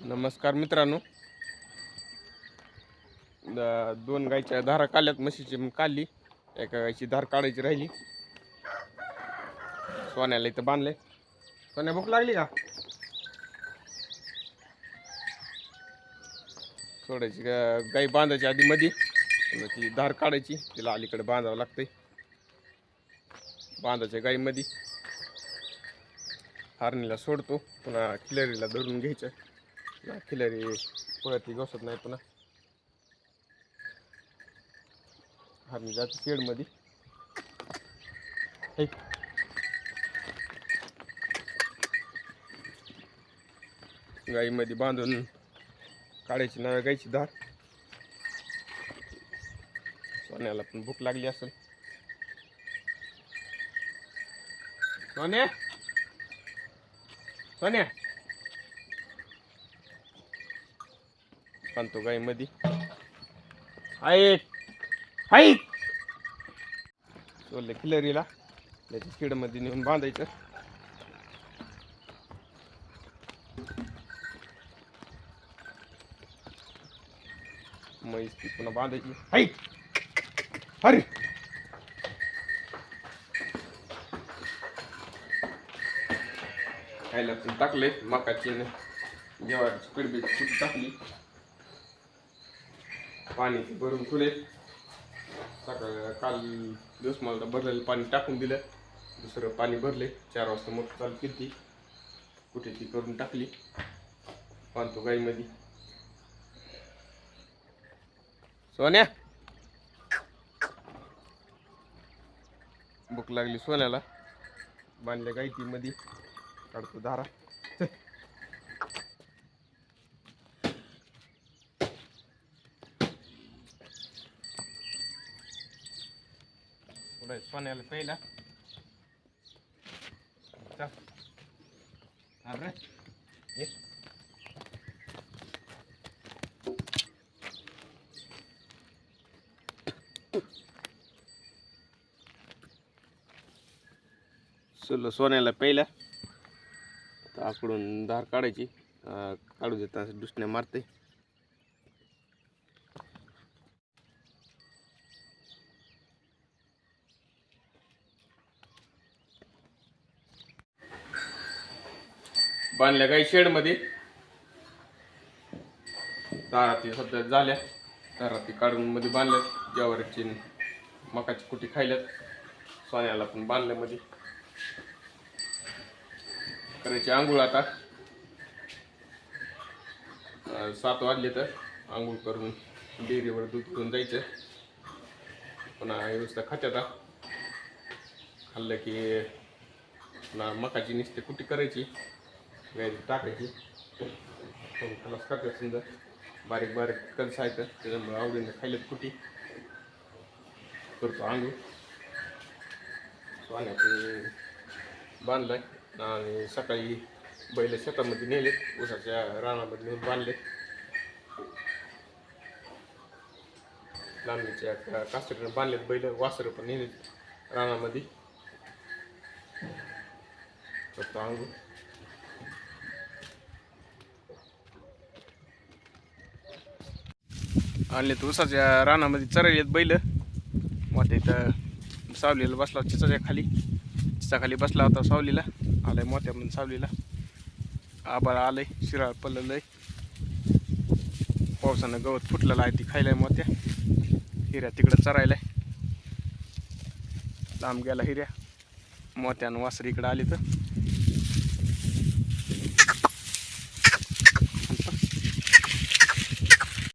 नमस्कार मित्रांनो. दोन गायच्या धारा काढल्यात म्हशीची मग काढली. एका गायची धार काढायची राहिली. सोन्याला इथं बांधले सोन्या भूक लागली का? सोडायची गाई बांधायची आधी मध्ये ती धार काढायची. तिला अलीकडे बांधावं लागतंय. बांधायच्या गाईमध्ये हारणीला सोडतो. पुन्हा खिलरीला धरून घ्यायचं. ना खिलरी पळती घसत नाही पुन्हा. मी जाते शेडमध्ये. हे गाईमध्ये बांधून काढायची नव्या गायची धार. सोन्याला पण भूक लागली असेल. सोन्या! सोन्या! बांधतो गाईमध्ये. आहे. आहे. सोडले खिलरीला त्याच्या किडमध्ये नेऊन बांधायचं. म्हैस ती पुन्हा बांधायची. हाय अरे. खायला पण टाकले मकाची जेव्हा खूप टाकली पाणी ते भरून खुले सकाळ काल दिवस मला भरलेलं पाणी टाकून दिलं. दुसरं पाणी भरले चार वाजता मोटर चालू केली ती कुठे ती करून टाकली. बांधतो गाईमध्ये. सोन्या. भूक लागली सोन्याला. बांधल्या गायती मध्ये काढतो धारा. पुढे सोन्याला पहिला. अरे ये. सोल सोन्याला पहिला. आकडून धार काढायची. काढू देताना दुसऱ्या मारते बांधल्या काही शेडमध्ये दाराती सध्या झाल्या. दाराती काढून मध्ये बांधल्यात. जवारीची मकाची कुटी खायल्यात. सोन्याला पण बांधल्यामध्ये करायची आंघोळ आता. सात वाजले तर आंघोळ करून डेअरीवर दूध घेऊन जायचं. पुन्हा व्यवस्था खात्यात खाल्लं की पुन्हा मकाची नुसते कुटी करायची. गाडी टाकायची खलास करतात समजा बारीक बारीक कणस आहेत. त्याच्यामुळे आवडीने खायल्यात कुटी. करतो आंघोळ. पाण्यात बांधलाय. आणि सकाळी बैल शेतामध्ये नेलेत. उसाच्या रानामध्ये नेऊन बांधले लांबीच्या कास्टकडे बांधलेत बैल. वासरं पण नेलेत रानामध्ये. करतो आंघोळ. आणले तर उसाच्या रानामध्ये चरलेत बैल. मग इथं सावलीला बसला चिचाच्या खाली. चिचाखाली बसला होता सावलीला. आलाय मोठ्या म्हणून सावलीला. आबाळ आलंय शिराळ पडलेलं पावसानं गवत फुटलेलं आहे ती खायलाय मोत्या. हिऱ्या तिकडं चरायलाय. लांब गेला हिऱ्या. मोत्यानं वासरी इकडं आली तर.